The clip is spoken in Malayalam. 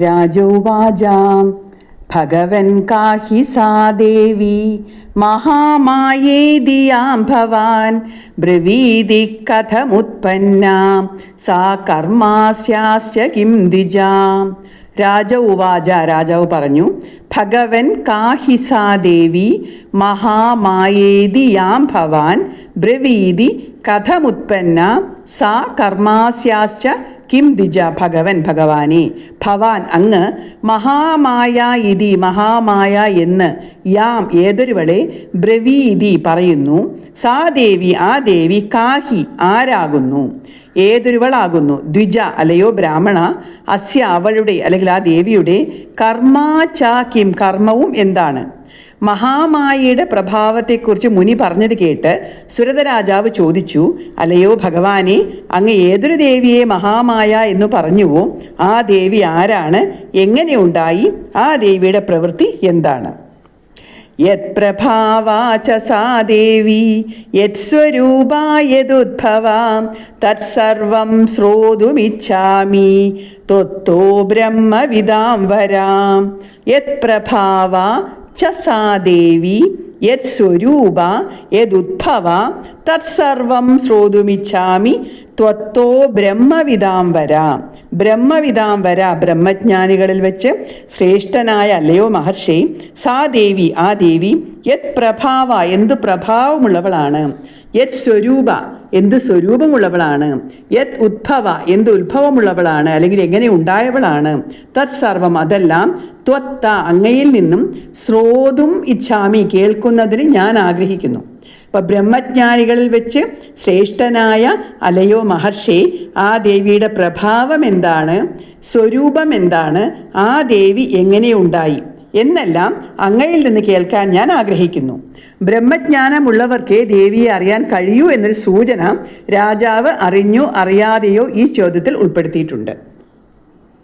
രാജോവാചാം ഭഗവൻ കാഹി സാ ദേവി. ഭവാൻ. ബ്രവീതി കഥമുത്പന്നാം. സാ കർമാസ്യാസ്യ കിം ദ്വിജാം രാജവ് ഉവാച രാജാവ് പറഞ്ഞു ഭഗവൻ കാഹിസാ ദേവി. മഹാമായേതി യാം ഭവാൻ. ബ്രവീതി കഥമുത്പന്ന. സാ കർമാസ്യാശ്ച കിം ദിജ ഭഗവൻ ഭഗവാനെ ഭവാൻ അങ്ങ് മഹാമായ ഇതി മഹാമായ എന്ന് യാം ഏതൊരുവളെ ബ്രവീതി പറയുന്നു. സാ ദേവി ആ ദേവി കാഹി ആരാകുന്നു? ഏതൊരുവളാകുന്നു ദ്വിജ അലയോ ബ്രാഹ്മണ അസ്യ അവളുടെ അല്ലെങ്കിൽ ആ ദേവിയുടെ കർമാചാക്കിം കർമ്മവും എന്താണ്? മഹാമായയുടെ പ്രഭാവത്തെക്കുറിച്ച് മുനി പറഞ്ഞത് കേട്ട് സുരതരാജാവ് ചോദിച്ചു അല്ലയോ ഭഗവാനെ അങ്ങ് ഏതൊരു ദേവിയെ മഹാമായ എന്ന് പറഞ്ഞുവോ ആ ദേവി ആരാണ് എങ്ങനെയുണ്ടായി ആ ദേവിയുടെ പ്രവൃത്തി എന്താണ്? യത്പ്രഭാവാച സാ ദേവി യത്സ്വരൂപാ യദുദ്ഭവാം തത്സർവം ശ്രോതുമിച്ഛാമി ത്വത്തോ ബ്രഹ്മവിദാം വരാം. യത്പ്രഭാവ ച സാ ദേവി യത് സ്വരൂപ യദുദ്ഭവ തത്സർവം ശ്രോതുമിച്ഛാമി ത്വത്തോ ബ്രഹ്മവിദാം വര. ബ്രഹ്മജ്ഞാനികളിൽ വെച്ച് ശ്രേഷ്ഠനായ അല്ലയോ മഹർഷി സാ ദേവി ആ ദേവി യത് പ്രഭാവ എന്ത് പ്രഭാവമുള്ളവളാണ്? യത് സ്വരൂപ എന്ത് സ്വരൂപമുള്ളവളാണ്? യത് ഉദ്ഭവ എന്ത് ഉത്ഭവമുള്ളവളാണ്? അല്ലെങ്കിൽ എങ്ങനെ ഉണ്ടായവളാണ്? തത്സർവം അതെല്ലാം ത്വത്ത അങ്ങയിൽ നിന്നും ശ്രോതും ഇച്ഛാമി കേൾക്കുന്നതിന് ഞാൻ ആഗ്രഹിക്കുന്നു. ഇപ്പം ബ്രഹ്മജ്ഞാനികളിൽ വെച്ച് ശ്രേഷ്ഠനായ അലയോ മഹർഷി ആ ദേവിയുടെ പ്രഭാവം എന്താണ്? സ്വരൂപം എന്താണ്? ആ ദേവി എങ്ങനെയുണ്ടായി എന്നെല്ലാം അങ്ങയിൽ നിന്ന് കേൾക്കാൻ ഞാൻ ആഗ്രഹിക്കുന്നു. ബ്രഹ്മജ്ഞാനമുള്ളവർക്ക് ദേവിയെ അറിയാൻ കഴിയൂ എന്നൊരു സൂചന രാജാവ് അറിഞ്ഞോ അറിയാതെയോ ഈ ചോദ്യത്തിൽ ഉൾപ്പെടുത്തിയിട്ടുണ്ട്.